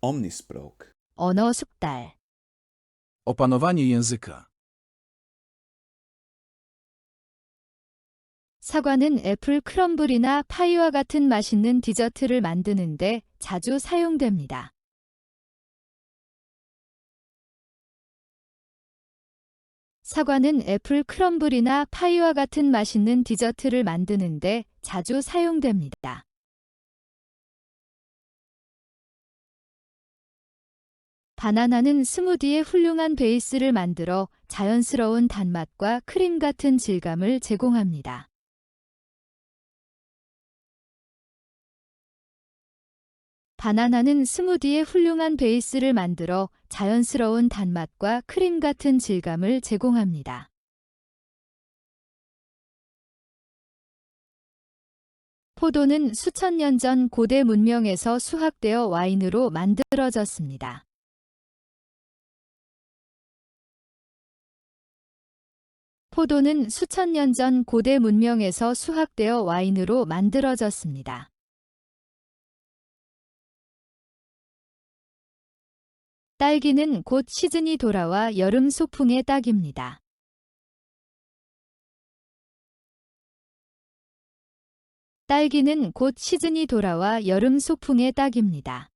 Omnisprook. 언어 숙달, Opanowanie języka. 사과는 애플 크럼블이나 파이와 같은 맛있는 디저트를 만드는데 자주 사용됩니다. 사과는 애플 크럼블이나 파이와 같은 맛있는 디저트를 만드는데 자주 사용됩니다. 바나나는 스무디에 훌륭한 베이스를 만들어 자연스러운 단맛과 크림 같은 질감을 제공합니다. 바나나는 스무디에 훌륭한 베이스를 만들어 자연스러운 단맛과 크림 같은 질감을 제공합니다. 포도는 수천 년 전 고대 문명에서 수확되어 와인으로 만들어졌습니다. 포도는 수천 년 전 고대 문명에서 수확되어 와인으로 만들어졌습니다. 딸기는 곧 시즌이 돌아와 여름 소풍의 딱입니다. 딸기는 곧 시즌이 돌아와 여름 소풍의 딱입니다.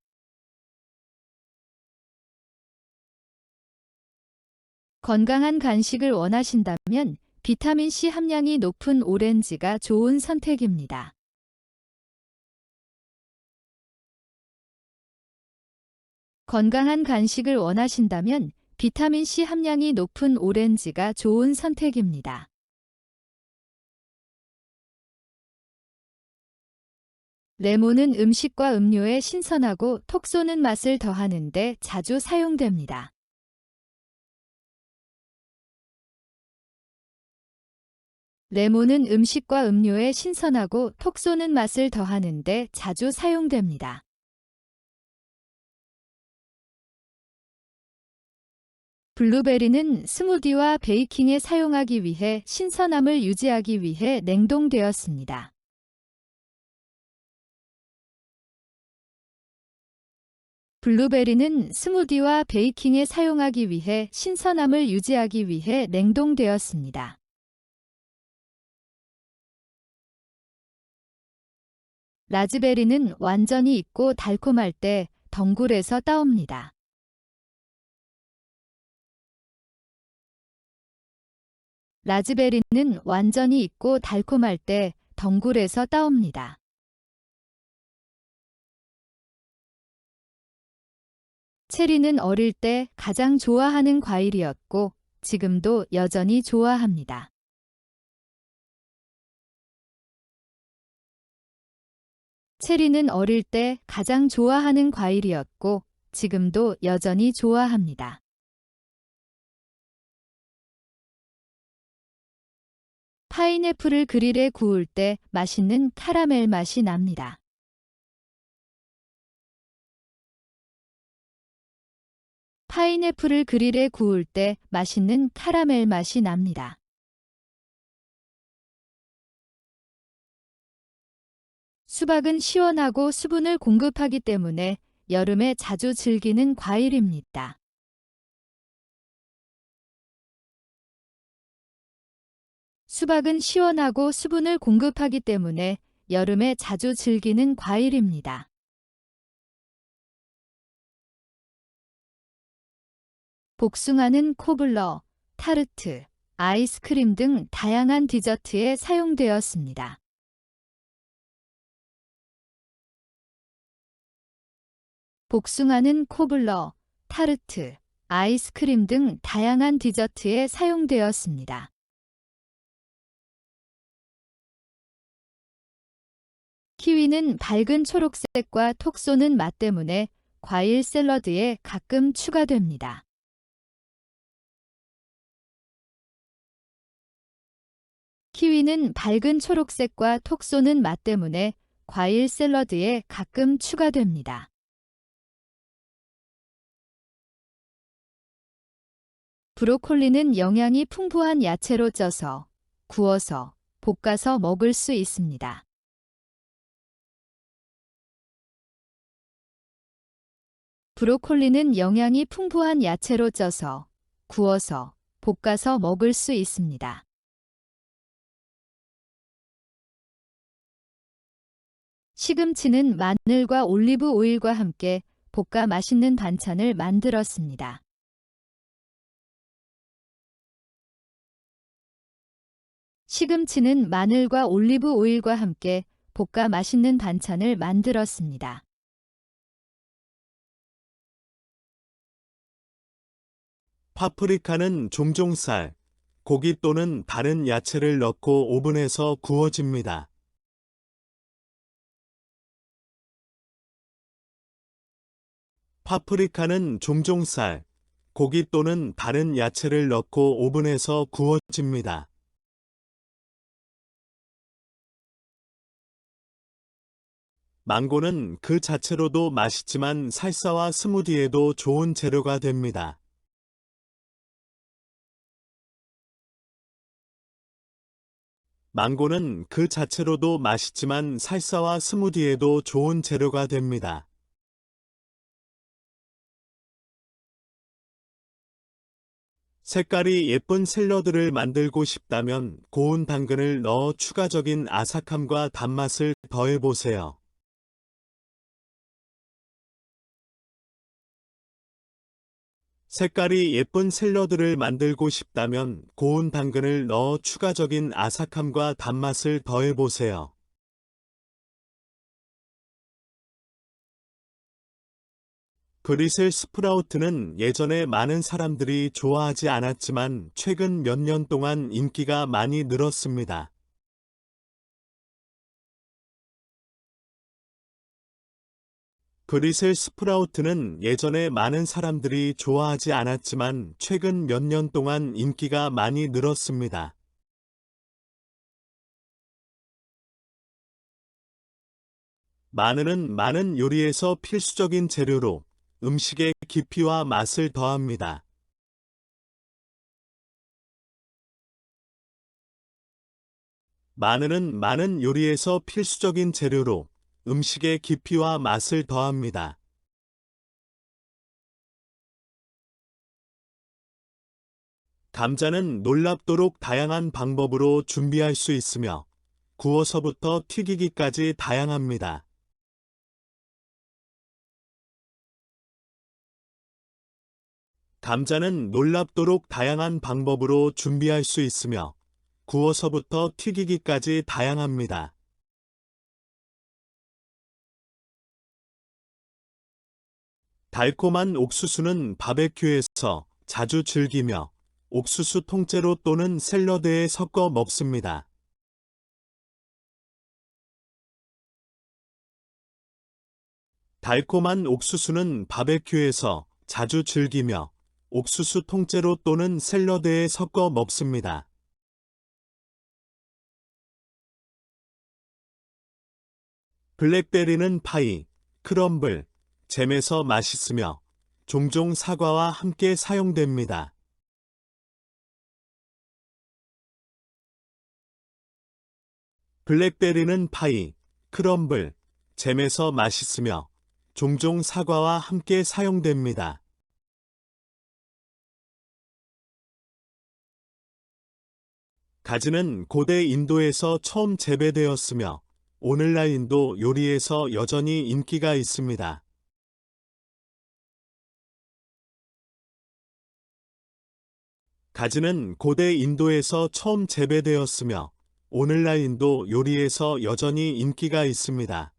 건강한 간식을 원하신다면 비타민C 함량이 높은 오렌지가 좋은 선택입니다. 건강한 간식을 원하신다면 비타민C 함량이 높은 오렌지가 좋은 선택입니다. 레몬은 음식과 음료에 신선하고 톡 쏘는 맛을 더하는데 자주 사용됩니다. 레몬은 음식과 음료에 신선하고 톡 쏘는 맛을 더하는데 자주 사용됩니다. 블루베리는 스무디와 베이킹에 사용하기 위해 신선함을 유지하기 위해 냉동되었습니다. 블루베리는 스무디와 베이킹에 사용하기 위해 신선함을 유지하기 위해 냉동되었습니다. 라즈베리는 완전히 익고 달콤할 때 덩굴에서 따옵니다. 라즈베리는 완전히 익고 달콤할 때 덩굴에서 따옵니다. 체리는 어릴 때 가장 좋아하는 과일이었고 지금도 여전히 좋아합니다. 체리는 어릴 때 가장 좋아하는 과일이었고 지금도 여전히 좋아합니다. 파인애플을 그릴에 구울 때 맛있는 카라멜 맛이 납니다. 파인애플을 그릴에 구울 때 맛있는 카라멜 맛이 납니다. 수박은 시원하고 수분을 공급하기 때문에 여름에 자주 즐기는 과일입니다. 수박은 시원하고 수분을 공급하기 때문에 여름에 자주 즐기는 과일입니다. 복숭아는 코블러, 타르트, 아이스크림 등 다양한 디저트에 사용되었습니다. 복숭아는 코블러, 타르트, 아이스크림 등 다양한 디저트에 사용되었습니다. 키위는 밝은 초록색과 톡 쏘는 맛 때문에 과일 샐러드에 가끔 추가됩니다. 키위는 밝은 초록색과 톡 쏘는 맛 때문에 과일 샐러드에 가끔 추가됩니다. 브로콜리는 영양이 풍부한 야채로 쪄서, 구워서, 볶아서 먹을 수 있습니다. 브로콜리는 영양이 풍부한 야채로 쪄서, 구워서, 볶아서 먹을 수 있습니다. 시금치는 마늘과 올리브 오일과 함께 볶아 맛있는 반찬을 만들었습니다. 시금치는 마늘과 올리브 오일과 함께 볶아 맛있는 반찬을 만들었습니다. 파프리카는 종종 쌀, 고기 또는 다른 야채를 넣고 오븐에서 구워집니다. 파프리카는 종종 쌀, 고기 또는 다른 야채를 넣고 오븐에서 구워집니다. 망고는 그 자체로도 맛있지만 살사와 스무디에도 좋은 재료가 됩니다. 망고는 그 자체로도 맛있지만 살사와 스무디에도 좋은 재료가 됩니다. 색깔이 예쁜 샐러드를 만들고 싶다면 고운 당근을 넣어 추가적인 아삭함과 단맛을 더해보세요. 색깔이 예쁜 샐러드를 만들고 싶다면 고운 당근을 넣어 추가적인 아삭함과 단맛을 더해보세요. 브리셀 스프라우트는 예전에 많은 사람들이 좋아하지 않았지만 최근 몇 년 동안 인기가 많이 늘었습니다. 브리셀 스프라우트는 예전에 많은 사람들이 좋아하지 않았지만 최근 몇 년 동안 인기가 많이 늘었습니다. 마늘은 많은 요리에서 필수적인 재료로 음식의 깊이와 맛을 더합니다. 마늘은 많은 요리에서 필수적인 재료로 음식의 깊이와 맛을 더합니다. 감자는 놀랍도록 다양한 방법으로 준비할 수 있으며 구워서부터 튀기기까지 다양합니다. 감자는 놀랍도록 다양한 방법으로 준비할 수 있으며 구워서부터 튀기기까지 다양합니다. 달콤한 옥수수는 바베큐에서 자주 즐기며 옥수수 통째로 또는 샐러드에 섞어 먹습니다. 달콤한 옥수수는 바베큐에서 자주 즐기며 옥수수 통째로 또는 샐러드에 섞어 먹습니다. 블랙베리는 파이, 크럼블, 잼에서 맛있으며 종종 사과와 함께 사용됩니다. 블랙베리는 파이, 크럼블, 잼에서 맛있으며 종종 사과와 함께 사용됩니다. 가지는 고대 인도에서 처음 재배되었으며 오늘날 인도 요리에서 여전히 인기가 있습니다. 가지는 고대 인도에서 처음 재배되었으며 오늘날 인도 요리에서 여전히 인기가 있습니다.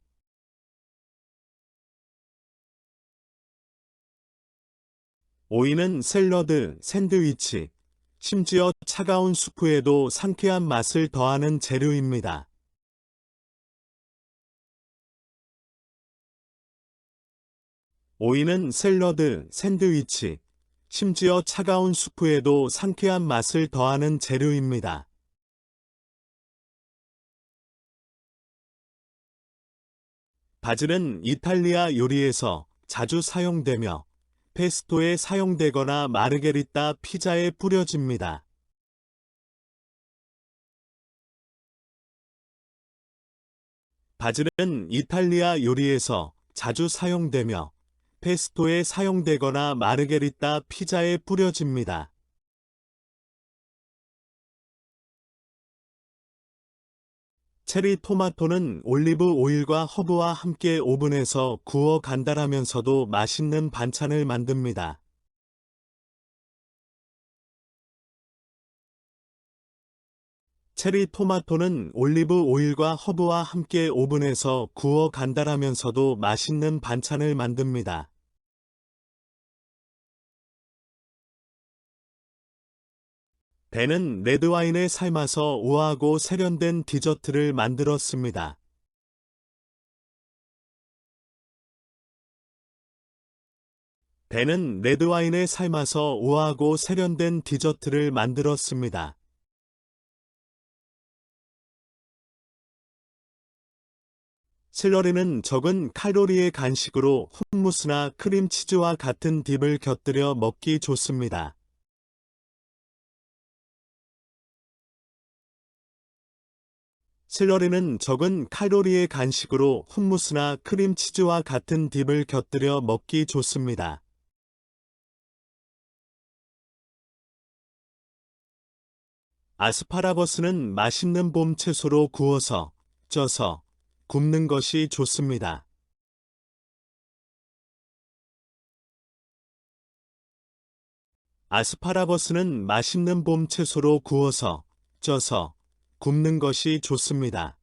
오이는 샐러드, 샌드위치, 심지어 차가운 수프에도 상쾌한 맛을 더하는 재료입니다. 오이는 샐러드, 샌드위치, 심지어 차가운 수프에도 상쾌한 맛을 더하는 재료입니다. 바질은 이탈리아 요리에서 자주 사용되며 페스토에 사용되거나 마르게리따 피자에 뿌려집니다. 바질은 이탈리아 요리에서 자주 사용되며 페스토에 사용되거나 마르게리따 피자에 뿌려집니다. 체리 토마토는 올리브 오일과 허브와 함께 오븐에서 구워 간단하면서도 맛있는 반찬을 만듭니다. 체리 토마토는 올리브 오일과 허브와 함께 오븐에서 구워 간단하면서도 맛있는 반찬을 만듭니다. 배는 레드와인에 삶아서 우아하고 세련된 디저트를 만들었습니다. 배는 레드와인에 삶아서 우아하고 세련된 디저트를 만들었습니다. 샐러리는 적은 칼로리의 간식으로 hummus나 크림치즈와 같은 딥을 곁들여 먹기 좋습니다. 샐러리는 적은 칼로리의 간식으로 hummus나 크림치즈와 같은 딥을 곁들여 먹기 좋습니다. 아스파라거스는 맛있는 봄 채소로 구워서, 쪄서, 굽는 것이 좋습니다. 아스파라거스는 맛있는 봄 채소로 구워서, 쪄서, 굽는 것이 좋습니다.